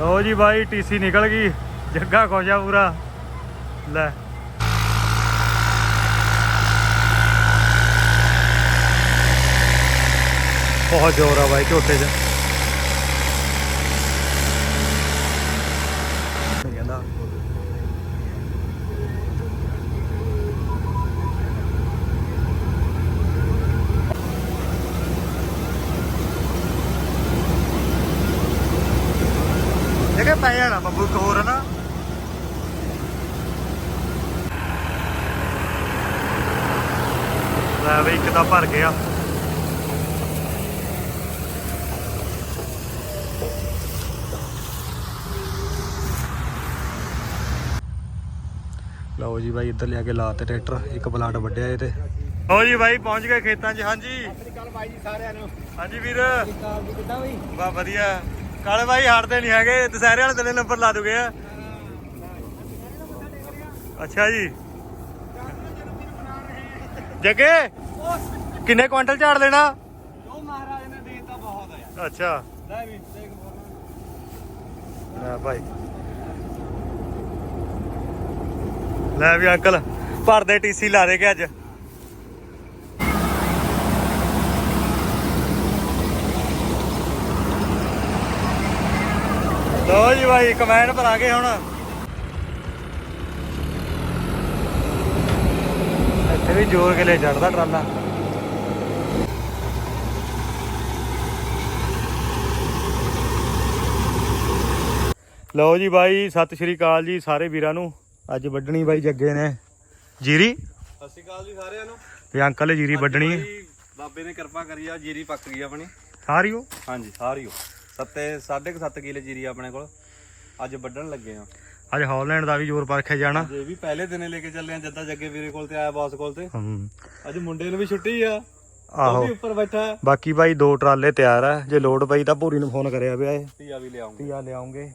ਲਓ ਜੀ ਬਾਈ, ਟੀਸੀ ਨਿਕਲ ਗਈ। ਜੱਗਾ ਖੁਸ਼ ਆ ਪੂਰਾ। ਲੈ। ਬਹੁਤ ਜ਼ੋਰ ਆ ਬਾਈ ਝੋਟੇ 'ਚ ਕਹਿੰਦਾ ਇਹ ਕਿ ਪੈ ਜਾਣਾ ਬੱਬੂ ਇੱਕ ਹੋਰ ਨਾ ਲੈ ਬਈ ਇੱਕ ਤਾਂ ਭਰ ਗਿਆ ਲਓ ਜੀ ਬਾਈ ਇੱਧਰ ਲਿਆ ਕੇ ਲਾਤੇ ਟਰੈਕਟਰ ਇੱਕ ਪਲਾਟ ਵੱਢਿਆ ਇਹ ਤੇ। ਲਓ ਜੀ ਬਾਈ ਪਹੁੰਚ ਗਏ ਖੇਤਾਂ 'ਚ ਹਾਂਜੀ। ਕੱਲ ਬਾਈ ਜੀ ਸਾਰਿਆਂ ਨੂੰ ਹਾਂਜੀ ਵੀਰ। ਕਿੱਦਾਂ ਬਈ ਬਾ ਵਧੀਆ। ਕਾਲੇ ਬਾਈ ਹਟਦੇ ਨਹੀਂ ਹੈਗੇ ਦੁਸਹਿਰੇ ਵਾਲੇ ਦਿਨ ਨੰਬਰ ਲਾ ਦੂਗੇ। ਆ ਅੱਛਾ ਜੀ। ਜੱਗੇ। ਕਿੰਨੇ ਕੁਇੰਟਲ ਝਾੜ ਲੈਣਾ? ਜੋ ਮਹਾਰਾਜ ਨੇ ਦੇਤਾ ਬਹੁਤ ਹੈ ਅੱਛਾ। ਲੈ ਵੀ ਦੇਖ ਲੈ ਭਾਈ। ਲੈ ਵੀ ਅੰਕਲ ਭਰਦੇ ਟੀਸੀ ਲਾ ਦੇ ਕੇ ਅੱਜ। ਲੋ ਜੀ ਭਾਈ ਕਮੈਂਡ ਪਰ ਆ ਗਏ ਹੁਣ। ਇੱਥੇ ਵੀ ਜ਼ੋਰ ਕੇ ਲੈ ਚੜਦਾ ਟਰਾਲਾ। ਲਓ ਜੀ ਬਾਈ ਸਤਿ ਸ਼੍ਰੀ ਅਕਾਲ ਜੀ ਸਾਰੇ ਵੀਰਾਂ ਨੂੰ। ਅੱਜ ਵੱਢਣੀ ਬਾਈ ਜੱਗੇ ਨੇ। ਜੀਰੀ? ਸਤਿ ਸ਼੍ਰੀ ਅਕਾਲ ਜੀ ਸਾਰਿਆਂ ਨੂੰ। ਤੇ ਅੰਕਲ ਜੀਰੀ ਵੱਢਣੀ। ਹੈ ਬਾਬੇ ਨੇ ਕਿਰਪਾ ਕਰੀ ਆ ਜੀਰੀ ਪੱਕ ਗਈ ਆਪਣੀ। ਸਾਰੀ ਉਹ? ਹਾਂਜੀ ਸਾਰੀ ਉਹ। ਸੱਤੇ 7.5 ਕਿਲੇ ਜੀਰੀ ਆਪਣੇ ਕੋਲ। ਅੱਜ ਵੱਢਣ ਲੱਗੇ ਆ। ਅੱਜ ਹਾਲੈਂਡ ਦਾ ਵੀ ਜ਼ੋਰ ਪਰਖਿਆ ਜਾਣਾ। ਜੇ ਵੀ ਪਹਿਲੇ ਦਿਨੇ ਲੈ ਕੇ ਚੱਲੇ ਆ ਜੱਦਾ ਜੱਗੇ ਵੀਰੇ ਕੋਲ ਤੇ ਆਇਆ ਬਾਸ ਕੋਲ ਤੇ। ਅੱਜ ਮੁੰਡੇ ਨੂੰ ਵੀ ਛੁੱਟੀ ਆ। ਆਹੋ। ਵੀ ਉੱਪਰ ਬੈਠਾ। ਬਾਕੀ ਬਾਈ ਦੋ ਟਰਾਲੇ ਤਿਆਰ ਆ। ਜੇ ਲੋਡ ਪਈ ਤਾਂ ਭੂਰੀ ਨੂੰ ਫੋਨ ਕਰਿਆ ਪਿਆ ਏ। ਧੀਆ ਵੀ ਲਿਆਉਂਗੇ। ਪੀਆ ਲਿਆਉਂਗੇ।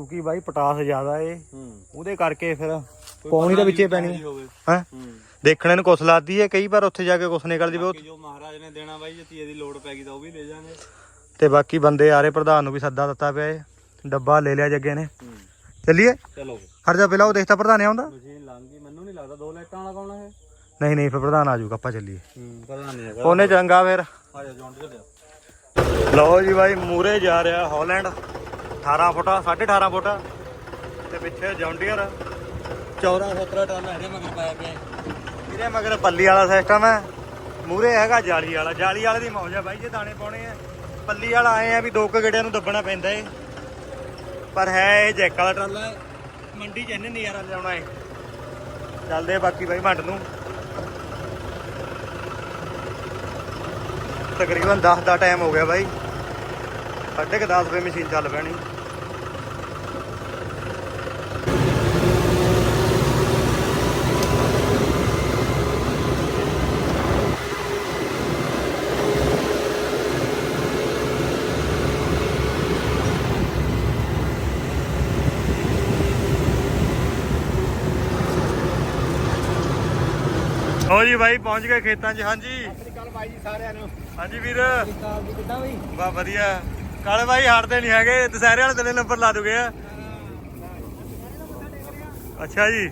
ਕਿਉਂਕਿ ਬਾਈ ਪਟਾਸ ਜ਼ਿਆਦਾ ਏ ਉਹਦੇ ਕਰਕੇ ਫਿਰ ਪੌਣੀ ਦੇ ਵਿੱਚੇ ਪੈਣੀ। ਹੈ? ਦੇਖਣੇ ਨੂੰ ਕੁਛ ਲੱਗਦੀ ਏ ਕਈ ਵਾਰ ਉੱਥੇ ਜਾ ਕੇ ਕੁਛ ਨਿਕਲ ਜਵੇ ਬਾਕੀ ਜੋ ਮਹਾਰਾਜ ਨੇ ਦੇਣਾ ਬਾਈ ਜੇ ਧੀਏ ਦੀ ਲੋੜ ਪੈ ਗਈ ਤਾਂ ਉਹ ਵੀ ਲੈ ਜਾਾਂਗੇ। ਤੇ ਬਾਕੀ ਬੰਦੇ ਆਰੇ ਪ੍ਰਧਾਨ ਨੂੰ ਵੀ ਸੱਦਾ ਦਿੱਤਾ ਪਿਆ ਏ ਡੱਬਾ ਲੈ ਲਿਆ ਜੱਗੇ ਨੇ। ਚੱਲੀਏ? ਚਲੋ। ਹਰ ਜਾ ਪਹਿਲਾਂ ਉਹ ਦੇਖਤਾ ਪ੍ਰਧਾਨ ਆਉਂਦਾ? ਮਸ਼ੀਨ ਲਾਂਗੀ ਮੈਨੂੰ ਨਹੀਂ ਲੱਗਦਾ ਦੋ ਲਾਈਟਾਂ ਵਾਲਾ ਕੌਣ ਹੈ ਨਹੀਂ ਨਹੀਂ ਫਿਰ ਪ੍ਰਧਾਨ ਆ ਜਾਊਗਾ ਆਪਾਂ ਚੱਲੀਏ। ਪਤਾ ਨਹੀਂ ਹੈਗਾ। ਉਹਨੇ ਚੰਗਾ ਫਿਰ। ਆ ਜਾ ਜੌਂਡ ਲਿਆ। ਲਓ ਜੀ ਬਾਈ ਮੂਰੇ ਜਾ ਰਿਹਾ ਹਾਲੈਂਡ। 18 ਫੁੱਟ 18.5 ਫੁੱਟ ਤੇ ਪਿੱਛੇ ਜੌਂਡੀਅਰ 14 17 ਟਨ ਇਹਦੇ ਮਗਰ ਪਾਇਆ ਪਿਆ ਇਹਦੇ ਮਗਰ ਪੱਲੀ ਵਾਲਾ ਸਿਸਟਮ ਹੈ ਮੂਰੇ ਹੈਗਾ ਜਾਲੀ ਵਾਲਾ। ਜਾਲੀ ਵਾਲੇ ਦੀ ਮੌਜ ਆ ਬਾਈ ਜੇ ਦਾਣੇ ਪਾਉਣੇ ਆ। ਪੱਲੀ ਵਾਲਾ ਆਏ ਆ ਵੀ ਦੋ ਕੁ ਗੇੜਿਆਂ ਨੂੰ ਦੱਬਣਾ ਪੈਂਦਾ ਏ। ਪਰ ਹੈ ਇਹ ਜੈਕ ਵਾਲਾ ਟਰਾਲਾ। ਹੈ ਮੰਡੀ 'ਚ ਇਹਨੇ ਨਜ਼ਾਰਾ ਲਿਆਉਣਾ ਏ। ਚੱਲਦੇ ਬਾਕੀ ਬਾਈ ਮੰਡ ਨੂੰ। ਤਕਰੀਬਨ 10 ਦਾ ਟਾਈਮ ਹੋ ਗਿਆ ਬਾਈ। ਸਾਢੇ ਕੁ 10 ਵਜੇ ਮਸ਼ੀਨ ਚੱਲ ਪੈਣੀ। ਹੋ ਜੀ ਬਾਈ ਪਹੁੰਚ ਗਏ ਖੇਤਾਂ 'ਚ। ਹਾਂਜੀ। ਕੱਲ ਬਾਈ ਜੀ ਸਾਰਿਆਂ ਨੂੰ। ਹਾਂਜੀ ਵੀਰ। ਕਿੱਦਾਂ ਬਈ? ਬਾ ਵਧੀਆ। ਕਾਲੇ ਭਾਈ ਹਟਦੇ ਨਹੀਂ ਹੈਗੇ, ਦੁਸਹਿਰੇ ਵਾਲੇ ਦਿਨ ਨੰਬਰ ਲਾ ਦੂਗੇ। ਆ ਅੱਛਾ ਜੀ।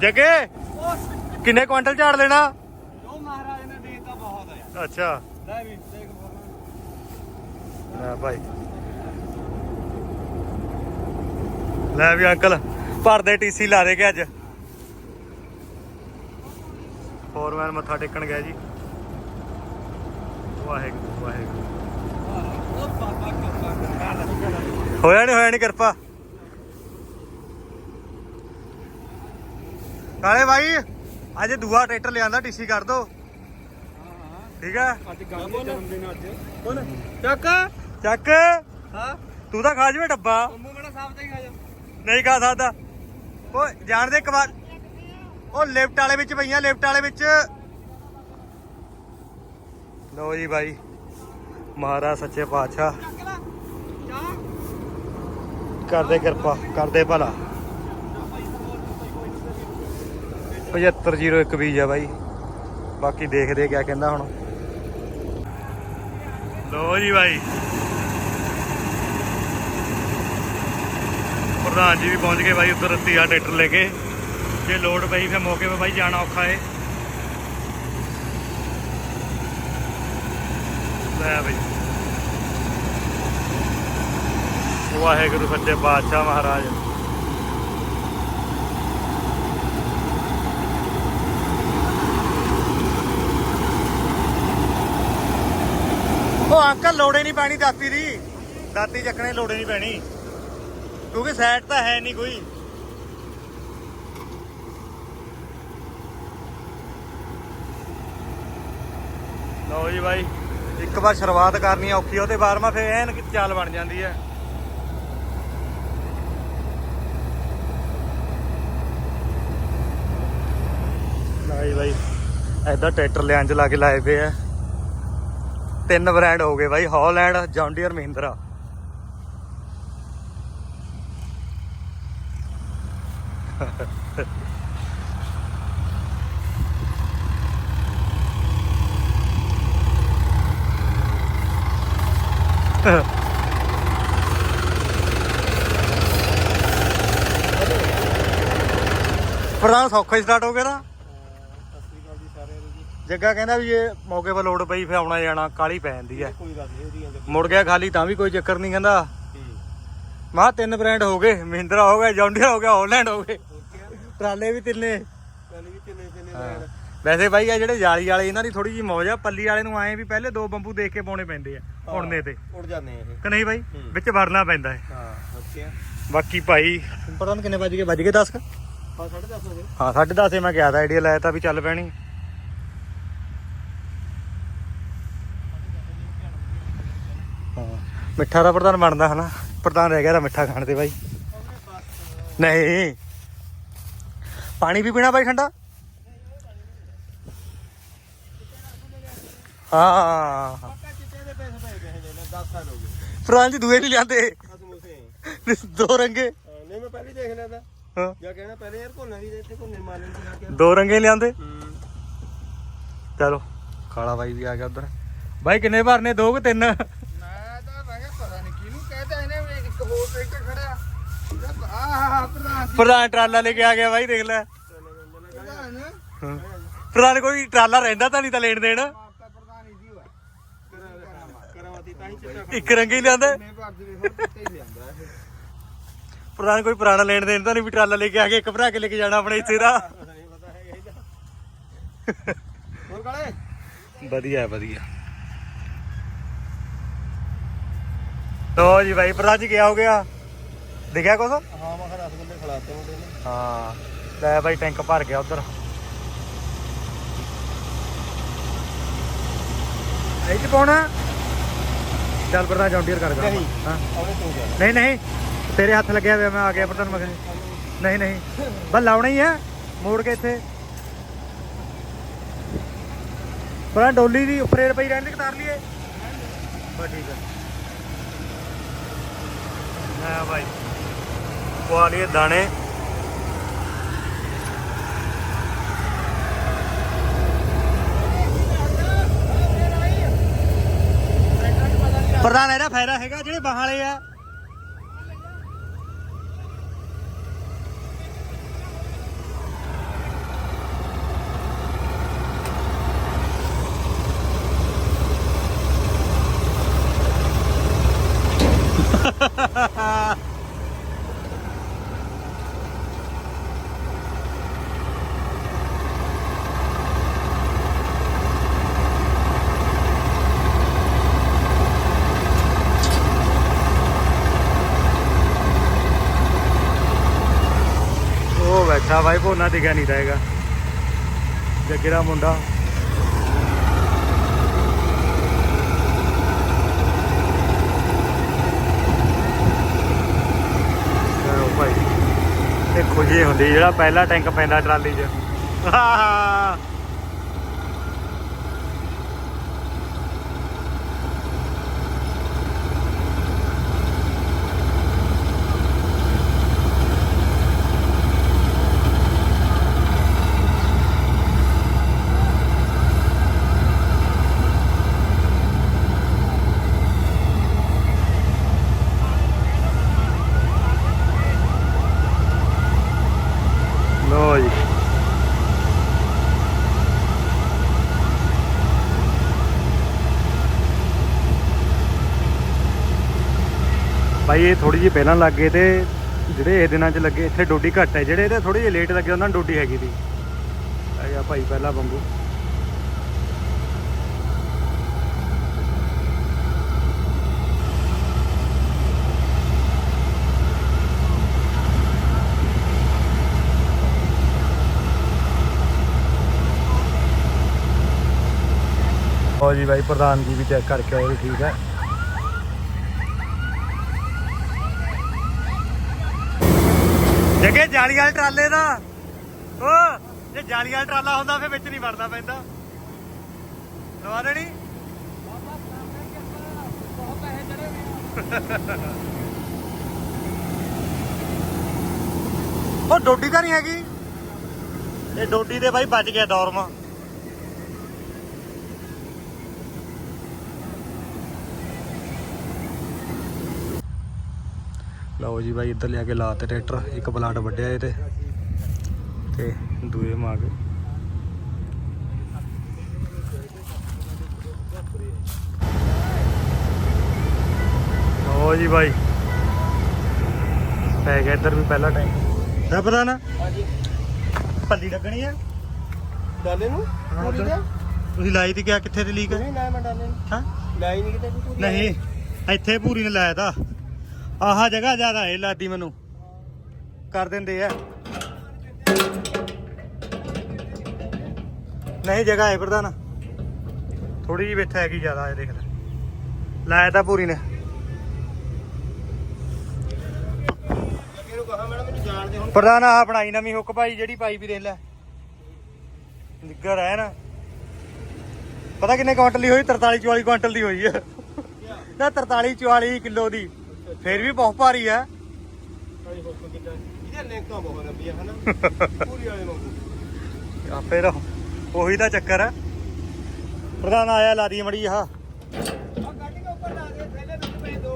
ਜੱਗੇ, ਕਿੰਨੇ ਕੁਇੰਟਲ ਝਾੜ ਲੈਣਾ? ਜੋ ਮਹਾਰਾਜ ਨੇ ਦੇਤਾ ਬਹੁਤ ਹੈ ਅੱਛਾ। ਲੈ ਵੀ ਦੇਖ ਲੈ ਭਾਈ ਲੈ ਵੀ ਅੰਕਲ ਭਰਦੇ ਟੀਸੀ ਲਾ ਦੇ ਕੇ ਅੱਜ। ਫੋਰਮੈਨ ਮੱਥਾ ਟੇਕਣ ਗਿਆ ਜੀ। ਵਾਹਿਗੁਰੂ ਵਾਹਿਗੁਰੂ ਹੋਇਆ ਨਹੀਂ ਹੋਇਆ ਨਹੀਂ ਕਿਰਪਾ। ਕਾਲੇ ਭਾਈ ਅੱਜ ਦੂਆ ਟਰੈਕਟਰ ਲਿਆਂਦਾ ਟੀਸੀ ਕਰ ਦੋ। ਠੀਕ ਹੈ? ਅੱਜ ਗਾਂਧੀ ਜਨਮ ਦਿਨ ਅੱਜ। ਬੋਲ। ਚੱਕ। ਚੱਕ। ਹਾਂ। ਤੂੰ ਤਾਂ ਖਾ ਜਵੇ ਡੱਬਾ। ਕੰਮੂ ਮੇਰਾ ਸਾਫ਼ ਤੇ ਖਾ ਜਾ। ਨਹੀਂ ਖਾ ਸਕਦਾ। ਉਹ ਜਾਣ ਦੇ ਇੱਕ ਵਾਰ। ਉਹ ਲਿਫਟ ਵਾਲੇ ਵਿੱਚ ਪਈਆਂ ਲਿਫਟ ਵਾਲੇ ਵਿੱਚ। ਲੋ ਜੀ ਬਾਈ, ਮਹਾਰਾਜ ਸੱਚੇ ਪਾਤਸ਼ਾਹ। ਕਰਦੇ ਕਿਰਪਾ, ਕਰਦੇ ਭਲਾ। 7501 ਬੀਜ ਆ ਬਾਈ। ਬਾਕੀ ਦੇਖਦੇ ਕਿਆ ਕਹਿੰਦਾ ਹੁਣ। ਲੋ ਜੀ ਬਾਈ। ਪ੍ਰਧਾਨ ਜੀ ਵੀ ਪਹੁੰਚ ਗਏ ਬਾਈ, ਉੱਧਰ ਰੱਤੀ ਆ ਟਰੈਕਟਰ ਲੈ ਕੇ। ਜੇ ਲੋਡ ਪਈ ਫਿਰ ਮੌਕੇ 'ਤੇ ਬਾਈ ਜਾਣਾ ਔਖਾ ਏ। ਲੈ ਬਈ। ਵਾਹਿਗੁਰੂ ਸੱਚੇ ਪਾਤਸ਼ਾਹ ਮਹਾਰਾਜ। ਉਹ ਅੰਕਲ ਲੋੜੇ ਨਹੀਂ ਪੈਣੀ ਦਾਤੀ ਦੀ। ਦਾਤੀ ਚੱਕਣੇ ਲੋੜੇ ਨਹੀਂ ਪੈਣੀ। ਕਿਉਂਕਿ ਸਾਈਡ ਤਾਂ ਹੈ ਨਹੀਂ ਕੋਈ। ਲਓ ਜੀ ਬਾਈ। ਇੱਕ ਵਾਰ ਸ਼ੁਰੂਆਤ ਕਰਨੀ ਔਖੀ ਉਹਦੇ ਬਾਅਦ ਮਾ ਫਿਰ ਐਨ ਚਾਲ ਬਣ ਜਾਂਦੀ ਹੈ ਲਾਈ ਬਾਈ ਐਦਾਂ ਟਰੈਕਟਰ ਲਿਆਂ ਚ ਲਾ ਕੇ ਲਾਏ ਪਏ ਆ। ਤਿੰਨ ਬ੍ਰਾਂਡ ਹੋ ਗਏ ਬਾਈ, ਹਾਲੈਂਡ, ਜੌਂਡੀਅਰ, ਮਹਿੰਦਰਾ। ਪ੍ਰਧਾਨ ਸੌਖਾ ਹੀ ਸਟਾਰਟ ਹੋ ਗਿਆ ਨਾ। ਜੱਗਾ ਕਹਿੰਦਾ ਵੀ ਇਹ ਮੌਕੇ 'ਤੇ ਲੋਡ ਪਈ ਫੇ ਆਉਣਾ ਜਾਣਾ ਕਾਲੀ ਪੈ ਜਾਂਦੀ ਹੈ ਕੋਈ ਗੱਲ ਨਹੀਂ ਉਹਦੀਆਂ ਲੱਗੀ ਮੁੜ ਗਿਆ ਖਾਲੀ ਤਾਂ ਵੀ ਕੋਈ ਚੱਕਰ ਨਹੀਂ ਕਹਿੰਦਾ। ਮਾ ਤਿੰਨ ਬ੍ਰਾਂਡ ਹੋ ਗਏ ਮਹਿੰਦਰਾ ਹੋ ਗਿਆ ਜੌਂਡੀਅਰ ਹੋ ਗਿਆ ਹਾਲੈਂਡ ਹੋ ਗਏ। ਟਰਾਲੇ ਵੀ ਤਿੰਨੇ। ਪਹਿਲੇ ਵੀ ਤਿੰਨੇ ਤਿੰਨੇ ਹਾਂ। ਵੈਸੇ ਬਾਈ ਆ ਜਿਹੜੇ ਜਾਲੀ ਵਾਲੇ ਇਹਨਾਂ ਦੀ ਥੋੜੀ ਜੀ ਮੌਜ ਆ। ਪੱਲੀ ਵਾਲੇ ਨੂੰ ਆਏ ਵੀ ਪਹਿਲੇ ਦੋ ਬੰਬੂ ਦੇਖ ਕੇ ਪਾਉਣੇ ਪੈਂਦੇ ਆ ਉੜਨੇ ਤੇ। ਉੜ ਜਾਂਦੇ ਆ ਇਹ। ਕਿ ਨਹੀਂ ਬਾਈ? ਹੂੰ। ਵਿੱਚ ਵੜਨਾ ਪੈਂਦਾ ਹੈ ਹਾਂ ਓਕੇ ਬਾਕੀ ਭਾਈ ਪਤਾ ਨਹੀਂ ਕਿੰਨੇ ਵੱਜ ਗਏ ਵੱਜ ਗਏ 10 ਹਾਂ 10:30 ਹੋ ਗਏ। ਹਾਂ 10:30 ਮੈਂ ਗਿਆ ਤਾਂ ਆਈਡੀਆ ਲਾਇਆ ਤਾਂ ਵੀ ਚੱਲ ਪੈਣੀ। ਹਾਂ ਮਿੱਠਾ ਦਾ ਪ੍ਰਧਾਨ ਬਣਦਾ ਹਨਾ। ਪ੍ਰਧਾਨ ਰਹਿ ਗਿਆ ਤਾਂ ਮਿੱਠਾ ਖਾਣ ਤੇ ਬਾਈ। ਨਹੀਂ। ਪਾਣੀ ਵੀ ਪੀਣਾ ਬਾਈ ਠੰਡਾ? ਹਾਂ। ਪੱਕਾ ਚਿੱਟੇ ਦੇ ਪੈਸੇ ਪਏ ਪਏ ਨੇ 10 ਸਾਲ ਹੋ ਗਏ। ਪ੍ਰਧਾਨ ਜੀ ਦੂਏ ਨਹੀਂ ਲਿਆਂਦੇ। ਆ ਸਮੋਸੇ ਦੋ ਰੰਗੇ। ਹਾਂ, ਨਹੀਂ ਮੈਂ ਪਹਿਲੇ ਦੇਖ ਲਿਆ ਤਾਂ। ਹਾਂ। ਜਾਂ ਕਹਿਣਾ ਪਹਿਲੇ ਯਾਰ ਕੋਨਾ ਵੀ ਦੇ ਇੱਥੇ ਕੇ ਰੰਗੇ ਲਿਆਂਦੇ। ਹੂੰ। ਚਲੋ। ਕਾਲਾ ਬਾਈ ਵੀ ਆ ਗਿਆ ਉਧਰ। ਬਾਈ ਕਿੰਨੇ ਭਰਨੇ? ਦੋ ਕਿ ਤਿੰਨ? ਮੈਂ ਤਾਂ ਮੈਂ ਕਿਹਾ ਪਤਾ ਨਹੀਂ ਕਿਹਨੂੰ ਕਹਤਾ ਇਹਨੇ ਵੀ ਇੱਕ ਹੋਰ ਟਰੈਕਟਰ ਖੜਿਆ ਆਹ ਪ੍ਰਧਾਨ ਪ੍ਰਧਾਨ ਟਰਾਲਾ ਲੈ ਕੇ ਆ ਗਿਆ ਬਾਈ ਦੇਖ ਲੈ। ਪ੍ਰਧਾਨ। ਪ੍ਰਧਾਨ ਕੋਈ ਟਰਾਲਾ ਰਹਿੰਦਾ ਤਾਂ ਨਹੀਂ ਤਾਂ ਲੈਣ ਦੇਣ ਆਪਕਾ ਪ੍ਰਧਾਨ ਹੀ ਹੋਇਆ ਕਰਾਵਾਤੀ ਤਾਂ ਹੀ ਚਿੱਟਾ ਇੱਕ ਰੰਗੇ ਹੀ ਲਿਆਂਦੇ। ਹੀ ਪ੍ਰਧਾਨ ਕੋਈ ਪੁਰਾਣਾ ਲੈਣ ਦੇਣ ਤਾਂ ਨਹੀਂ ਵੀ ਟਰਾਲਾ ਲੈ ਕੇ ਆ ਕੇ ਇੱਕ ਭਰਾ ਕੇ ਲੈ ਕੇ ਜਾਣਾ ਆਪਣੇ ਇੱਥੇ ਦਾ। ਹੈ ਵਧੀਆ ਵਧੀਆ। ਲੋ ਜੀ ਭਾਈ ਪ੍ਰਧਾਨ ਜੀ ਗਿਆ ਹੋ ਗਿਆ? ਦਿਖਿਆ ਕੁਛ? ਹਾਂ ਲੈ ਭਾਈ ਟੈਂਕ ਭਰ ਗਿਆ ਉਧਰ। ਇਹ ਚ ਪਾਉਣਾ? ਚੱਲ ਪ੍ਰਧਾਨ ਜੌਂਡੀਅਰ ਕਰ ਗਾ ਨਹੀਂ। ਹਾਂ। ਤੂੰ ਨਹੀਂ ਨਹੀਂ। ਤੇਰੇ ਹੱਥ ਲੱਗਿਆ ਹੋਇਆ ਮੈਂ ਆ ਗਿਆ ਪ੍ਰਧਾਨ ਮਗਰ ਨਹੀਂ ਨਹੀਂ। ਬਸ ਲਾਉਣਾ ਹੀ ਆ ਮੋੜ ਕੇ ਇੱਥੇ। ਪਰ ਡੋਲੀ ਦੀ ਉੱਪਰੇ ਪਈ ਰਹਿੰਦੀ ਕਤਾਰ ਲਈਏ। ਬਸ ਠੀਕ ਹੈ ਲੈ ਭਾਈ ਪਵਾ ਲਈਏ ਦਾਣੇ। ਪ੍ਰਧਾਨ ਇਹਦਾ ਫਾਇਦਾ ਹੈਗਾ ਜਿਹੜੇ ਬਾਹਾਂ ਵਾਲੇ ਆ। ਉਹ ਬੈਠਾ ਭਾਈ ਭੋਨਾ ਦਿਖਿਆ ਨਹੀਂ ਰਹੇਗਾ। ਜੱਗੇ ਦਾ ਮੁੰਡਾ? ਚਲੋ ਭਾਈ ਇਹ ਖੁਸ਼ੀ ਹੁੰਦੀ ਜਿਹੜਾ ਪਹਿਲਾ ਟੈਂਕ ਪੈਂਦਾ ਟਰਾਲੀ 'ਚ। ਆਹਾ। ਇਹ ਥੋੜੀ ਜਿਹੀ ਪਹਿਲਾਂ ਲੱਗ ਗਏ ਤੇ ਜਿਹੜੇ ਇਹ ਦਿਨਾਂ 'ਚ ਲੱਗੇ, ਇੱਥੇ ਡੋਡੀ ਘੱਟ ਹੈ। ਜਿਹੜੇ ਇਹਦੇ ਥੋੜੀ ਜਿਹੀ ਲੇਟ ਲੱਗੇ, ਉਹਨਾਂ ਡੋਡੀ ਹੈਗੀ ਦੀ ਆ ਭਾਈ, ਪਹਿਲਾ ਬੰਬੂ ਹੋ ਜੀ ਭਾਈ ਪ੍ਰਧਾਨ ਜੀ ਵੀ ਚੈੱਕ ਕਰਕੇ ਆਏ ਠੀਕ ਹੈ। ਜਗੇ ਜਾਲੀ ਵਾਲੇ ਟਰਾਲੇ ਦਾ? ਓ, ਜੇ ਜਾਲੀ ਵਾਲਾ ਟਰਾਲਾ ਹੁੰਦਾ ਫੇ ਵਿੱਚ ਨਹੀਂ ਵੜਨਾ ਪੈਂਦਾ। ਲਵਾ ਦੇਣੀ? ਉਹ ਡੋਡੀ ਤਾਂ ਨਹੀਂ ਹੈਗੀ। ਇਹ ਡੋਡੀ ਦੇ ਬਾਈ ਬਚ ਗਿਆ ਦੌਰਮਾ ਲਓ ਜੀ ਬਾਈ ਇੱਧਰ ਲਿਆ ਕੇ ਲਾਤੇ ਟਰੈਕਟਰ ਇੱਕ ਪਲਾਟ ਵੱਢਿਆ ਇਹ ਤੇ। ਤੇ ਦੂਏ ਮਾਗ। ਲਓ ਜੀ ਬਾਈ। ਪੈ ਗਿਆ ਇੱਧਰ ਵੀ ਪਹਿਲਾ ਟਾਈਮ। ਦਾ ਪਤਾ ਨਾ ਹਾਂਜੀ ਪੱਲੀ ਲੱਗਣੀ ਆ। ਡਾਲੇ ਨੂੰ? ਪੂਰੀ। ਦੇ? ਤੁਸੀਂ ਲਾਈ ਦੀ ਕਿਆ? ਕਿੱਥੇ ਤੇ ਲੀਕ? ਨਹੀਂ ਨਾ ਮੈਂ ਡਾਲੇ ਨੂੰ। ਹਾਂ? ਲਾਈ ਨਹੀਂ ਕਿਤੇ ਨਹੀਂ ਇੱਥੇ ਪੂਰੀ ਨੇ ਲਾਇਆ ਤਾ। ਆਹ ਜਗ੍ਹਾ ਜ਼ਿਆਦਾ ਹੈ ਲਾਦੀ ਮੈਨੂੰ ਕਰ ਦਿੰਦੇ ਆ। ਨਹੀਂ ਜਗ੍ਹਾ ਹੈ ਪ੍ਰਧਾਨ। ਥੋੜੀ ਜਿਹੀ ਵਿੱਚ ਹੈਗੀ ਜ਼ਿਆਦਾ ਹੈ ਦੇਖ ਲੈ। ਲਾਇਆ ਤਾਂ ਪੂਰੀ ਨੇ। ਪ੍ਰਧਾਨ, ਆਹ ਬਣਾਈ ਨਵੀਂ ਹੁੱਕ ਭਾਈ, ਜਿਹੜੀ ਪਾਈ ਵੀ ਦੇਖ ਲੈ। ਨਿੱਗਰ ਹੈ ਨਾ। ਪਤਾ ਕਿੰਨੇ ਕੁਆਂਟਲ ਦੀ ਹੋਈ? 43 44 ਕੁਇੰਟਲ ਦੀ ਹੋਈ ਹੈ ਨਾ 43 44 ਕਿਲੋ ਦੀ। ਫੇਰ ਵੀ ਬਹੁਤ ਭਾਰੀ ਭਾਈ ਇਹਦੇ ਬਹੁਤ ਹਨਾ। ਪੂਰੀ ਵਾਲੇ ਵਾਂਗੂ ਆ ਫਿਰ ਉਹੀ ਤਾਂ ਚੱਕਰ ਹੈ। ਪ੍ਰਧਾਨ ਆਇਆ ਲਾ ਦੀ ਮੜੀ ਆਹ। ਦੇ ਦੋ।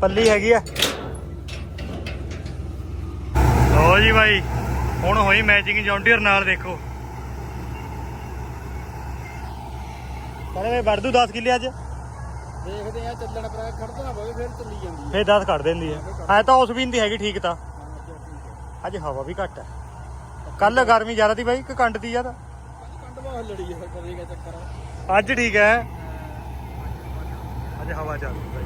ਪੱਲੀ ਹੈਗੀ ਆ। ਲੋ ਜੀ ਬਾਈ ਹੁਣ ਹੋਈ ਮੈਚਿੰਗ ਜੌਂਡੀਅਰ ਨਾਲ ਦੇਖੋ। ਕਹਿੰਦੇ ਵੇ ਵੜ ਦੂ 10 ਕਿੱਲੇ ਅੱਜ। ਦੇਖਦੇ ਆ ਚੱਲਣ ਪਰ ਖੜਦਾ ਨਾ ਪਵੇ ਫਿਰ ਚੱਲੀ ਜਾਂਦੀ ਫੇਰ 10 ਕੱਢ ਦਿੰਦੀ ਹੈ ਐ ਤਾਂ ਉਸ ਵੀ ਦੀ ਹੈਗੀ ਠੀਕ ਤਾਂ। ਅੱਜ ਹਵਾ ਵੀ ਘੱਟ ਹੈ ਕੱਲ ਗਰਮੀ ਜ਼ਿਆਦਾ ਸੀ ਬਾਈ ਕਿ ਕੰਡ ਦੀ ਜ਼ਿਆਦਾ? ਕੰਡ ਬਹੁਤ ਲੜੀ ਹੈ ਕਦੇ ਕਾ ਚੱਕਰ ਅੱਜ ਠੀਕ ਹੈ। ਅੱਜ ਹਵਾ ਚੱਲ ਰਹੀ ਬਾਈ।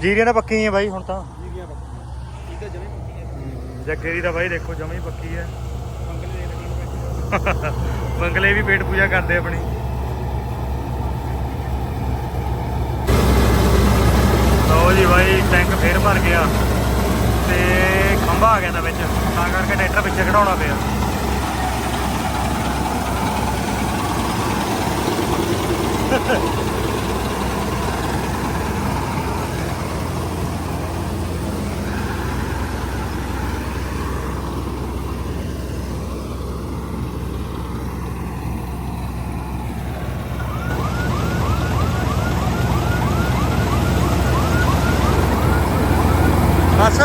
ਜੀਰੀਆਂ ਤਾਂ ਪੱਕੀਆਂ ਹੀ ਬਾਈ ਹੁਣ ਤਾਂ। ਜੀਰੀਆਂ ਬੱਕੀਆਂ ਇਹ ਤਾਂ ਜਮੇ ਬੱਕੀਆਂ ਜੱਗੇ ਦੀ ਤਾਂ ਬਾਈ ਦੇਖੋ ਜਮੀ ਪੱਕੀ ਹੈ। ਬੰਗਲੇ ਵੀ ਪੇਟ ਪੂਜਾ ਕਰਦੇ ਆਪਣੀ ਲਓ ਜੀ ਬਾਈ ਟੈਂਕ ਫੇਰ ਭਰ ਗਿਆ ਤੇ ਖੰਭਾ ਆ ਗਿਆ ਦਾ ਵਿੱਚ। ਤਾਂ ਕਰਕੇ ਟਰੈਕਟਰ ਪਿੱਛੇ ਕਢਾਉਣਾ ਪਿਆ। ਬਸ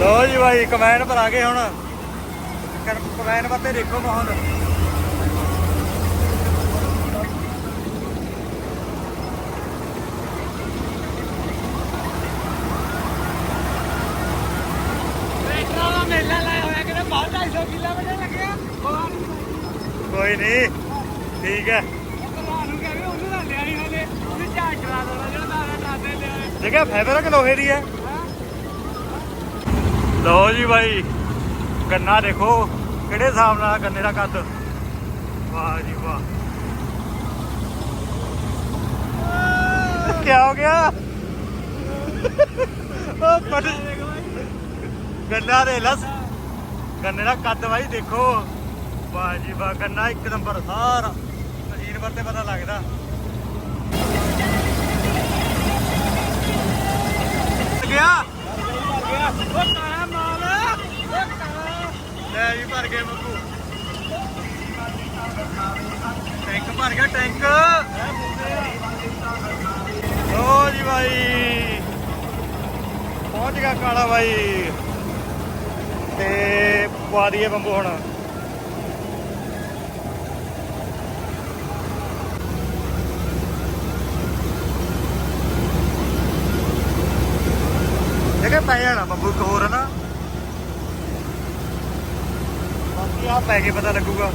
ਲੋ ਜੀ ਭਾਈ ਕਮੈਨ ਪਰ ਆ ਗਏ ਹੁਣ। ਕਮੈਨ ਪੱਤੇ ਦੇਖੋ ਮੋਹਨ ਟਰੈਕਟਰਾਂ ਦਾ ਮੇਲਾ ਲਾਇਆ ਹੋਇਆ ਕਿਤੇ ਬਾਹਰ 250 ਕਿੱਲਾ ਵੱਡੇ ਲੱਗਿਆ। ਬਾਹਰ ਕੋਈ ਨਹੀਂ ਠੀਕ ਹੈ। ਹੀ ਜਗ੍ਹਾ ਫਾਈਬਰ ਕਿ ਲੋਹੇ ਦੀ ਹੈ। ਲਓ ਜੀ ਭਾਈ ਗੰਨਾ ਦੇਖੋ, ਕਿਹੜੇ ਹਿਸਾਬ ਨਾਲ ਗੰਨੇ ਦਾ ਕੱਦ? ਵਾਹ ਜੀ ਵਾਹ। ਕੀ ਹੋ ਗਿਆ? ਉਹ ਪਟ ਗੰਨਾ ਦੇ ਲਸ ਗੰਨੇ ਦਾ ਕੱਦ ਭਾਈ ਦੇਖੋ। ਵਾਹ ਜੀ ਵਾਹ, ਗੰਨਾ ਇੱਕ ਨੰਬਰ, ਸਾਰਾ। ਮਸ਼ੀਨ ਪਰ ਤੇ ਪਤਾ ਲੱਗਦਾ। ਗਿਆ? ਉਹ ਕਾਲਾ ਮਾਲ ਭਰ ਗਏ ਬੱਬੂ ਟੈਂਕ ਭਰ ਗਿਆ, ਟੈਂਕ। ਲੋ ਜੀ ਭਾਈ ਪਹੁੰਚ ਗਿਆ ਕਾਲਾ ਭਾਈ ਤੇ ਪਵਾ ਦਈਏ ਬੰਬੂ ਹੁਣ। ਦੇਖੇ ਪੈ ਜਾਣਾ ਬੰਬੂ ਇੱਕ ਹੋਰ ਨਾ ਬਾਕੀ ਆ ਪੈ ਕੇ ਪਤਾ ਲੱਗੂਗਾ।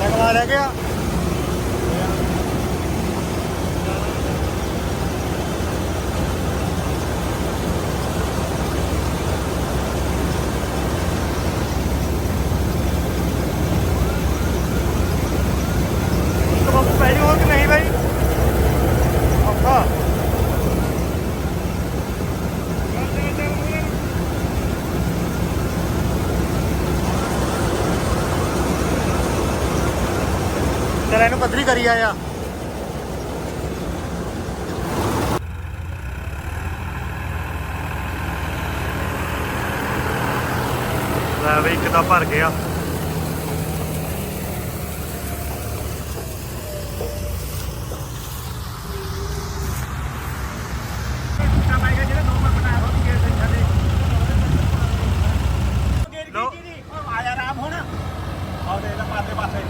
ਲੱਗਵਾ ਰਹਿ ਗਿਆ ਇੱਕ ਬੰਬੂ ਪੈ ਜਾਊਗਾ ਕਿ ਨਹੀਂ ਭਾਈ ਔਖਾ ਤੇਰਾ ਕਰੀ ਆਇਆ। ਲੈ ਵੀ ਇੱਕ ਤਾਂ ਭਰ ਗਿਆ ਲੋ ਆਇਆ ਰਾਮ ਹੁਣ ਆਹ ਦੇ ਲੈ ਪਾਸੇ ਪਾਸੇ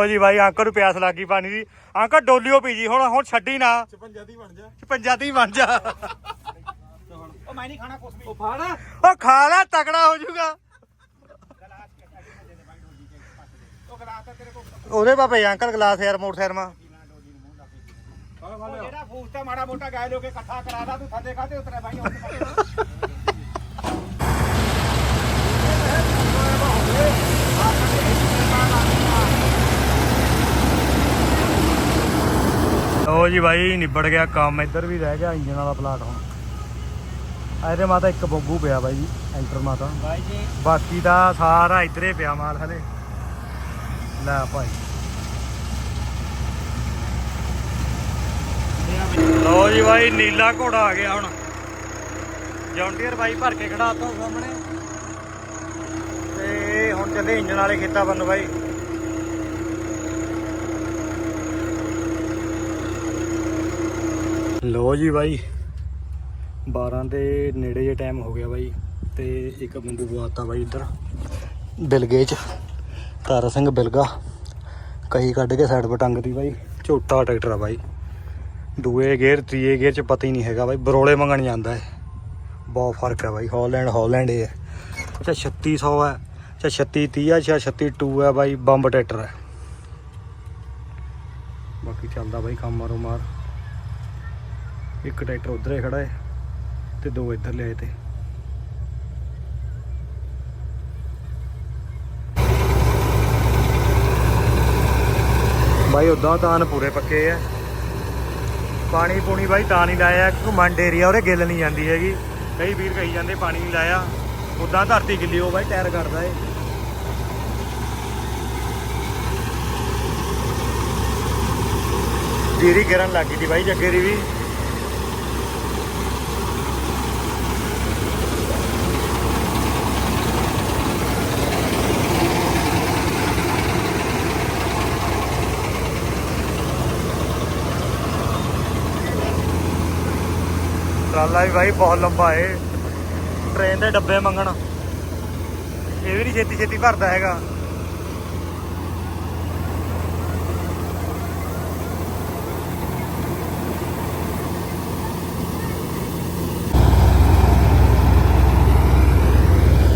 ਓ ਜੀ ਭਾਈ ਅੰਕਲ ਨੂੰ ਪਿਆਸ ਲੱਗੀ ਪਾਣੀ ਦੀ। ਅੰਕਲ ਡੋਲਿਓ ਪੀ ਜੀ ਹੁਣ ਹੁਣ ਛੱਡੀ ਨਾ। 56 ਦੀ ਬਣ ਜਾ। ਪੰਜਾਬੀ ਬਣ ਜਾ। ਉਹ ਮੈਂ ਨਹੀਂ ਖਾਣਾ ਕੁਛ ਵੀ। ਉਹ ਫਾੜ ਓ ਖਾ ਲੈ ਤਕੜਾ ਹੋ ਜਾਊਗਾ। ਉਹ ਉਹਦੇ ਪਾਪੇ ਅੰਕਲ ਗਲਾਸ ਯਾਰ ਮੋਟਰਸਾਈਕਲ ਮਾ ਉਹ ਜਿਹੜਾ ਫੂਸ ਤਾਂ ਮਾੜਾ ਮੋਟਾ ਗਾਇ ਲੋ ਕੇ ਇਕੱਠਾ ਕਰਾ ਦਾ ਤੂੰ ਥੱਲੇ ਖਾਤੇ ਉਤਰੇ ਭਾਈ ਹੁਣ ਲੋ ਜੀ ਭਾਈ ਨਿਬੜ ਗਿਆ ਕੰਮ ਇੱਧਰ ਵੀ ਰਹਿ ਗਿਆ ਇੰਜਨ ਵਾਲਾ ਪਲਾਟ ਹੁਣ। ਇਹਦੇ ਮਾਤਾ ਇੱਕ ਬੱਬੂ ਪਿਆ ਬਾਈ ਜੀ ਐਂਟਰ ਮਾਤਾ। ਭਾਈ ਜੀ। ਬਾਕੀ ਦਾ ਸਾਰਾ ਇੱਧਰੇ ਪਿਆ ਮਾਲ ਹਲੇ। ਲੈ ਭਾਈ। ਲੋ ਜੀ ਭਾਈ ਨੀਲਾ ਘੋੜਾ ਆ ਗਿਆ ਹੁਣ। ਜੌਂਡੀਅਰ ਬਾਈ ਭਰ ਕੇ ਖੜਾਤਾ ਸਾਹਮਣੇ। ਤੇ ਹੁਣ ਚੱਲੇ ਇੰਜਨ ਵਾਲੇ ਖੇਤਾਂ ਵੱਲ ਨੂੰ ਬਾਈ। ਲੋ ਜੀ ਬਾਈ 12 ਦੇ ਨੇੜੇ ਜੇ ਟਾਈਮ ਹੋ ਗਿਆ ਬਾਈ ਤੇ ਇੱਕ ਬੰਦੂ ਬਵਾਤਾ ਬਾਈ ਇੱਧਰ। ਬਿਲਗੇ ਚ, ਤਾਰਾ ਸਿੰਘ ਬਿਲਗਾ, ਕਹੀ ਕੱਢ ਕੇ ਸਾਈਡ 'ਤੇ ਬਾਈ, ਝੋਟਾ ਟਰੈਕਟਰ ਆ ਬਾਈ। ਦੂਏ ਗੇਅਰ ਤੀਏ ਗੇਅਰ ਚ ਪਤਾ ਹੀ ਨਹੀਂ ਹੈਗਾ ਬਾਈ, ਬਰੋਲੇ ਮੰਗਣ ਜਾਂਦਾ ਹੈ। ਬਹੁਤ ਫ਼ਰਕ ਹੈ ਬਾਈ ਹਾਲੈਂਡ ਹਾਲੈਂਡ ਇਹ। ਹੈ ਅੱਛਾ 3600 ਹੈ, ਅੱਛਾ 36 30 ਹੈ, ਅੱਛਾ 36 2 ਹੈ ਬਾਈ, ਬੰਬ ਟਰੈਕਟਰ ਹੈ। ਬਾਕੀ ਚੱਲਦਾ ਬਾਈ ਕੰਮ ਮਾਰੋ ਮਾਰ। ਇੱਕ ਟਰੈਕਟਰ ਉਧਰ ਹੀ ਖੜਾ ਹੈ ਤੇ ਦੋ ਇੱਧਰ ਲਿਆਏ ਤੇ। ਬਾਈ ਉਦਾਂ ਤਾਂ ਪੂਰੇ ਪੱਕੇ ਆ। ਪਾਣੀ ਪੂਣੀ ਬਾਈ ਤਾਂ ਨਹੀਂ ਲਾਇਆ ਕਿਉਂਕਿ ਏਰੀਆ ਉਹਦੇ ਗਿੱਲ ਨਹੀਂ ਜਾਂਦੀ ਹੈਗੀ। ਕਈ ਵੀਰ ਕਹੀ ਜਾਂਦੇ ਪਾਣੀ ਨਹੀਂ ਲਾਇਆ। ਉਦਾਂ ਧਰਤੀ ਗਿੱਲੀ ਹੋ ਬਾਈ ਟਾਇਰ ਕੱਢਦਾ ਏ। ਜੀਰੀ ਗਿਰਨ ਲੱਗੀ ਦੀ ਬਾਈ, ਜੱਗੇ ਦੀ ਵੀ। ਟਰਾਲਾ ਵੀ ਬਾਈ, ਬਹੁਤ ਲੰਬਾ ਏ। ਟ੍ਰੇਨ ਦੇ ਡੱਬੇ ਮੰਗਣ। ਇਹ ਵੀ ਨਹੀਂ ਛੇਤੀ ਛੇਤੀ ਭਰਦਾ ਹੈਗਾ।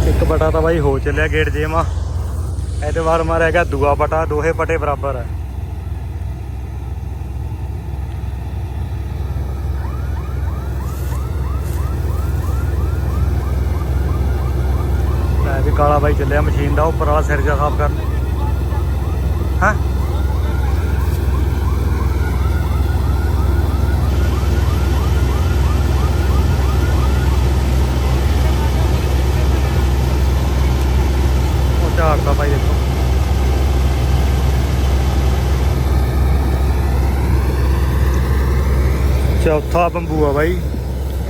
ਇੱਕ ਪਟਾ ਤਾਂ ਬਾਈ ਹੋ ਚੱਲਿਆ ਗੇਟ ਜੇਮਾ ਇਹਦੇ ਵਾਰ ਮਾਰ ਗਿਆ ਦੂਆ ਪਟਾ ਦੋਹੇ ਪਟੇ ਬਰਾਬਰ ਹੈ ਕਾਲਾ ਬਾਈ ਚੱਲਿਆ ਮਸ਼ੀਨ ਦਾ, ਉੱਪਰ ਵਾਲਾ ਸਿਰ ਜਾ ਸਾਫ਼ ਕਰਨ। ਹਾਂ? ਉਹ ਝਾੜਦਾ ਬਾਈ ਦੇਖੋ। ਚੌਥਾ ਬੰਬੂ ਆ ਬਾਈ।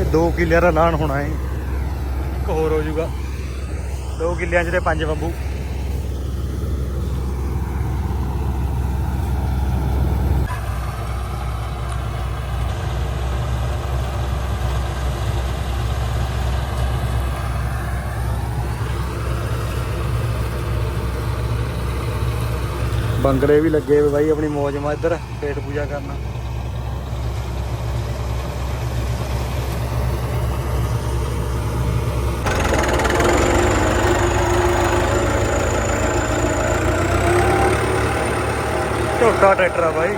ਇਹ 2 ਕਿੱਲਿਆਂ ਦਾ ਲਾਣ ਹੋਣਾ ਹੈ। ਇੱਕ ਹੋਰ ਹੋ ਜਾਊਗਾ। ਦੋ ਕਿੱਲਿਆਂ 'ਚ ਤੇ ਪੰਜ ਬੰਬੂ। ਬੰਗੜੇ ਵੀ ਲੱਗੇ ਹੋਏ ਬਾਈ ਆਪਣੀ ਮੌਜ ਮਾ ਇੱਧਰ, ਪੇਟ ਪੂਜਾ ਕਰਨਾ। ਝੋਟਾ ਟਰੈਕਟਰ ਆ ਬਾਈ।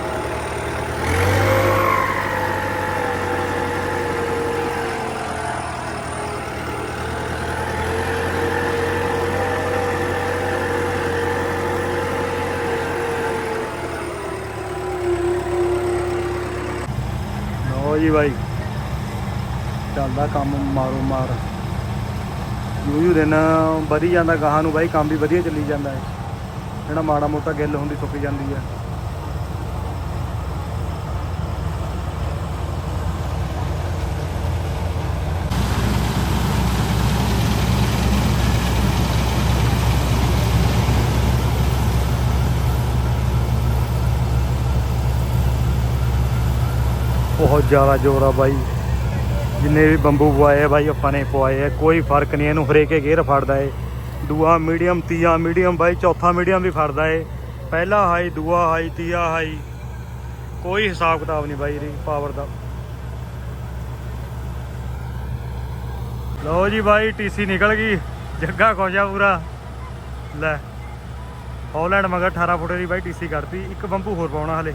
ਲਓ ਜੀ ਬਾਈ। ਚੱਲਦਾ ਕੰਮ ਮਾਰੋ ਮਾਰ। ਯੂ ਦਿਨ ਵਧੀ ਜਾਂਦਾ, ਗਾਹਾਂ ਨੂੰ ਬਾਈ ਕੰਮ ਵੀ ਵਧੀਆ ਚੱਲੀ ਜਾਂਦਾ ਹੈ ਜਿਹੜਾ ਮਾੜਾ ਮੋਟਾ ਗਿੱਲ ਹੁੰਦੀ, ਸੁੱਕ ਜਾਂਦੀ ਹੈ ਬਹੁਤ ਜ਼ਿਆਦਾ ਜ਼ੋਰ ਆ ਬਾਈ। ਜਿੰਨੇ ਵੀ ਬੰਬੂ ਪਵਾਏ ਆ ਬਾਈ, ਆਪਾਂ ਨੇ ਪਵਾਏ ਆ। ਕੋਈ ਫ਼ਰਕ ਨਹੀਂ, ਇਹਨੂੰ ਹਰੇਕੇ ਗੇਅਰ ਫੜਦਾ ਏ। ਦੂਆ ਮੀਡੀਅਮ, ਤੀਆ ਮੀਡੀਅਮ ਬਾਈ, ਚੌਥਾ ਮੀਡੀਅਮ ਵੀ ਫੜਦਾ ਏ। ਪਹਿਲਾ ਹਾਈ, ਦੂਆ ਹਾਈ, ਤੀਆ ਹਾਈ। ਕੋਈ ਹਿਸਾਬ ਕਿਤਾਬ ਨਹੀਂ ਬਾਈ ਇਹਦੀ ਪਾਵਰ ਦਾ। ਲਓ ਜੀ ਬਾਈ, ਟੀਸੀ ਨਿਕਲ ਗਈ। ਜੱਗਾ ਖੋਜਾ ਪੂਰਾ। ਲੈ। ਹੌਲੈਂਡ ਮਗਰ 18 ਫੁੱਟ ਦੀ ਬਾਈ, ਟੀਸੀ ਕੱਢਤੀ। ਇੱਕ ਬੰਬੂ ਹੋਰ ਪਾਉਣਾ ਹਲੇ।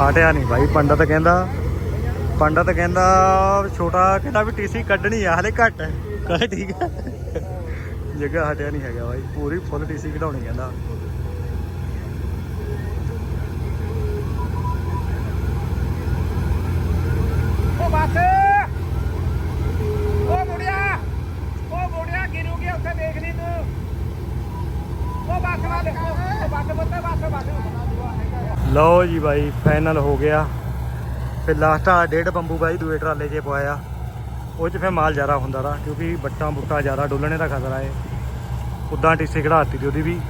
ਹਟਿਆ ਨਹੀਂ ਭਾਈ ਪੰਡਤ ਕਹਿੰਦਾ ਪੰਡਤ ਕਹਿੰਦਾ ਛੋਟਾ ਕਹਿੰਦਾ ਵੀ ਟੀਸੀ ਕੱਢਣੀ ਆ, ਹਲੇ ਘੱਟ। ਹੈ ਠੀਕ ਹੈ ਜਗ੍ਹਾ ਹਟਿਆ ਨਹੀਂ ਹੈਗਾ ਭਾਈ ਪੂਰੀ ਫੁੱਲ ਟੀਸੀ ਕਢਾਉਣੀ ਕਹਿੰਦਾ। ਉਹ ਬੱਸ ਉਹ ਮੁੜਿਆ ਉਹ ਮੁੜਿਆ ਗਿਰੂ ਗਿਆ ਉੱਥੇ ਦੇਖ ਲਈ ਤੂੰ ਉਹ ਬੱਸ ਵਾਲੇ ਉਹ ਬੱਸ ਬੱਸ ਬੱਸ ਬੱਸ ਲਓ ਜੀ ਬਾਈ ਫਾਈਨਲ ਹੋ ਗਿਆ। ਫਿਰ ਲਾਸਟ ਆ ਡੇਢ ਬੰਬੂ ਬਾਈ, ਦੂਏ ਟਰਾਲੇ 'ਚ ਪਵਾਇਆ। ਉਹ 'ਚ ਫਿਰ ਮਾਲ ਜ਼ਿਆਦਾ ਹੁੰਦਾ ਰਾ ਕਿਉਂਕਿ ਬੱਟਾਂ ਬੁੱਟਾ ਜ਼ਿਆਦਾ ਡੁੱਲਣੇ ਦਾ ਖਤਰਾ ਏ। ਉਦਾਂ ਟੀਸੀ ਕਢਾਤੀ ਤੇ ਉਹਦੀ ਵੀ।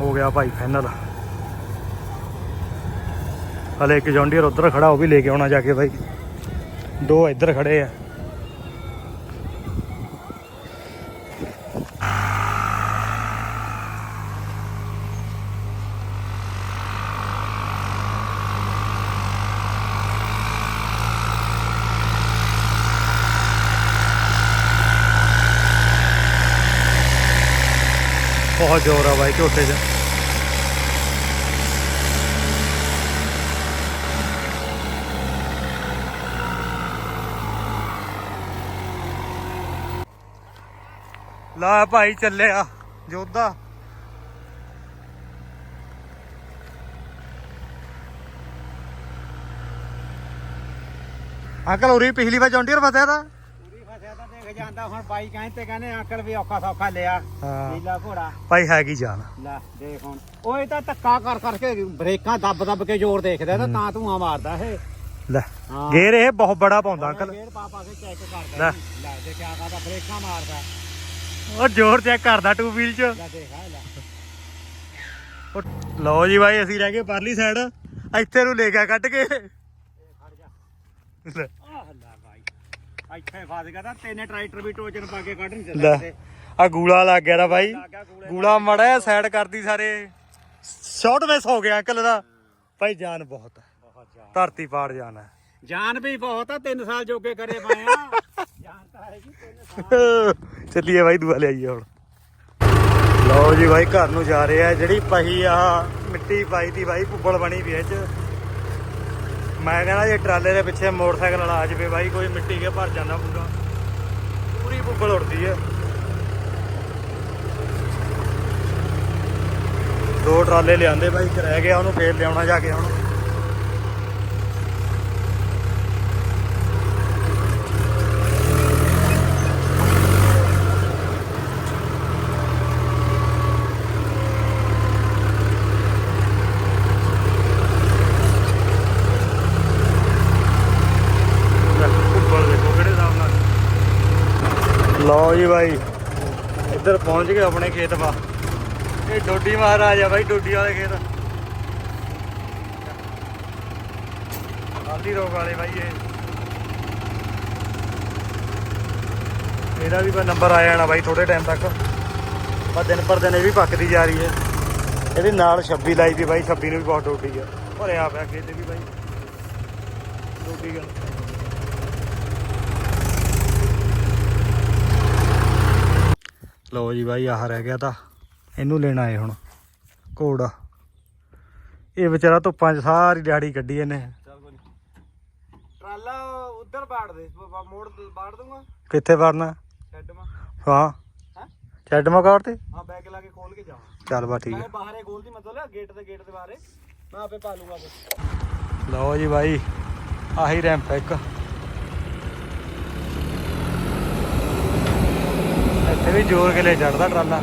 ਹੋ ਗਿਆ ਭਾਈ ਫਾਈਨਲ ਹਲੇ ਇੱਕ ਜੌਂਡੀਅਰ ਉਧਰ ਖੜਾ, ਉਹ ਵੀ ਲੈ ਕੇ ਆਉਣਾ ਜਾ ਕੇ ਬਾਈ। ਦੋ ਇੱਧਰ ਖੜੇ ਆ। ਬਹੁਤ ਜ਼ੋਰ ਆ ਬਾਈ ਝੋਟੇ 'ਚ। ਲਾ ਭਾਈ ਚੱਲਿਆ ਜੋਧਾ। ਅੰਕਲ ਉਰੀ ਪਿਛਲੀ ਵਾਰ ਜੌਂਡੀਅਰ ਫਸਿਆ ਤਾ? ਦੇਖ ਜਾਂਦਾ ਹੁਣ ਬਾਈ ਕਹਿੰਦੇ ਕਹਿੰਦੇ ਅੰਕਲ ਵੀ ਔਖਾ ਸੌਖਾ ਲਿਆ। ਹਾਂ। ਨੀਲਾ ਘੋੜਾ। ਭਾਈ ਹੈਗੀ ਜਾਨ। ਲੈ ਦੇਖ ਹੁਣ। ਉਹ ਇਹ ਤਾਂ ਧੱਕਾ ਕਰ ਕਰਕੇ ਬ੍ਰੇਕਾਂ ਦੱਬ ਦੱਬ ਕੇ ਜ਼ੋਰ ਦੇਖਦਾ ਤਾਂ ਤਾਂ ਧੂਆਂ ਮਾਰਦਾ ਇਹ। ਲੈ ਹਾਂ। ਗੇਰ ਇਹ ਬਹੁਤ ਬੜਾ ਪਾਉਂਦਾ ਅੰਕਲ। ਫੇਰ ਪਾ ਪਾ ਕੇ ਚੈੱਕ ਕਰਦਾ ਲੈ। ਜੀ। ਲੈ ਦੇ ਕਿਆ ਕਰਦਾ ਬ੍ਰੇਕਾਂ ਮਾਰਦਾ। ਉਹ ਜ਼ੋਰ ਚੈੱਕ ਕਰਦਾ ਟੂ ਵੀਲ 'ਚ। ਲੈ ਦੇਖ ਆ ਲੈ। ਉਹ- ਲਓ ਜੀ ਬਾਈ ਅਸੀਂ ਰਹਿ ਗਏ ਪਰਲੀ ਸਾਈਡ ਇੱਥੇ ਨੂੰ ਲੈ ਗਿਆ ਕੱਢ ਕੇ। ਖੜ ਜਾ। ਲੈ, ਇੱਥੇ ਫਸ ਗਿਆ ਤਾਂ ਤੈਨੇ ਟਰੈਕਟਰ ਵੀ ਟੋਚਨ ਪਾ ਕੇ ਕੱਢ ਨਹੀਂ ਲੈ ਸਕਦੇ ਆ ਗੂਲਾ ਲੱਗ ਗਿਆ ਦਾ ਬਾਈ। ਲੱਗ ਗਿਆ ਗੂਲੇ ਗੂਲਾ ਮੜਾ ਸਾਈਡ ਕਰਦੀ ਸਾਰੇ। ਸ਼ਾਰਟ ਮਿਸ ਹੋ ਗਿਆ ਅੰਕਲ ਦਾ। ਭਾਈ ਜਾਨ ਬਹੁਤ ਹੈ ਬਹੁਤ ਜਾਨ। ਧਰਤੀ ਪਾੜ ਜਾਨ ਹੈ ਜਾਨ ਵੀ ਬਹੁਤ ਆ 3 ਸਾਲ ਜੋਗੇ ਕਰੇ ਪਏ ਆ। ਜਾਨ ਤਾਂ ਹੈਗੀ 3 ਸਾਲ। ਚੱਲੀਏ ਬਾਈ ਦੂਆ ਲਿਆਈਏ ਹੁਣ। ਲਓ ਜੀ ਬਾਈ ਘਰ ਨੂੰ ਜਾ ਰਹੇ ਆ। ਜਿਹੜੀ ਪਹੀ ਆ ਮਿੱਟੀ ਪਾਈ ਦੀ ਬਾਈ ਪੁੱਬਲ ਬਣੀ ਵੀ ਇਹ ਚ। ਮੈਂ ਕਹਿੰਦਾ ਜੇ ਟਰਾਲੇ ਦੇ ਪਿੱਛੇ ਮੋਟਰਸਾਈਕਲ ਵਾਲਾ ਆ ਜਾਵੇ ਬਾਈ, ਕੋਈ ਮਿੱਟੀ ਕੇ ਭਰ ਜਾਂਦਾ ਪੂਰਾ। ਪੂਰੀ ਪੁੱਬਲ ਉੜਦੀ ਹੈ ਦੋ ਟਰਾਲੇ ਲਿਆਂਦੇ ਬਾਈ ਰਹਿ ਗਿਆ ਉਹਨੂੰ, ਫੇਰ ਲਿਆਉਣਾ ਜਾ ਕੇ ਹੁਣ ਲਓ ਜੀ ਬਾਈ। ਇੱਧਰ ਪਹੁੰਚ ਗਏ ਆਪਣੇ ਖੇਤ ਵਾ ਇਹ ਡੋਡੀ ਮਹਾਰਾਜ ਆ ਬਾਈ, ਡੋਡੀ ਵਾਲੇ ਖੇਤ। ਆਲੀ ਰੋਗ ਵਾਲੇ ਬਾਈ ਇਹ। ਇਹਦਾ ਵੀ ਬਾ ਨੰਬਰ ਆ ਜਾਣਾ ਬਾਈ ਥੋੜੇ ਟਾਈਮ ਤੱਕ। ਪਰ ਦਿਨ ਪਰ ਦਿਨ ਇਹ ਵੀ ਪੱਕਦੀ ਜਾ ਰਹੀ ਹੈ। ਇਹਦੇ ਨਾਲ 26 ਲਾਈ ਦੀ ਬਾਈ 26 ਨੂੰ ਵੀ ਬਹੁਤ ਡੋਡੀ ਆ। ਭਰਿਆ ਪਿਆ ਖੇਤ ਵੀ ਬਾਈ। ਡੋਡੀ ਗੱਲ ਲਓ ਜੀ ਬਾਈ ਆਹ ਰਹਿ ਗਿਆ ਤਾਂ। ਇਹਨੂੰ ਲੈਣਾ ਆਏ ਹੁਣ ਘੋੜਾ। ਇਹ ਵਿਚਾਰਾ ਧੁੱਪਾਂ 'ਚ ਸਾਰੀ ਦਿਹਾੜੀ ਕੱਢੀ ਇਹਨੇ। ਟਰਾਲਾ ਉਧਰ ਬਾੜ ਦੇ ਮੋੜ ਬਾੜ ਦੂੰਗਾ ਕਿੱਥੇ ਵੜਨਾ ਛੱਡ ਮਾ। ਹਾਂ। ਛੱਡ ਮਕਾਰ ਤੇ? ਹਾਂ ਬੈਗ ਲਾ ਕੇ ਖੋਲ ਕੇ ਜਾਵਾਂ। ਚੱਲ ਬਾ ਠੀਕ ਹੈ ਮੈਂ ਬਾਹਰੇ ਖੋਲ ਦੀ ਮਤਲਬ ਗੇਟ ਦੇ ਗੇਟ ਦੇ ਬਾਹਰੇ ਮੈਂ ਆਪੇ ਪਾ ਲੂੰਗਾ ਲਓ ਜੀ ਬਾਈ ਆਹੀ ਰੈਂਪ ਇੱਕ। ਇੱਥੇ ਵੀ ਜ਼ੋਰ ਕੇ ਲੈ ਚੜਦਾ ਟਰਾਲਾ।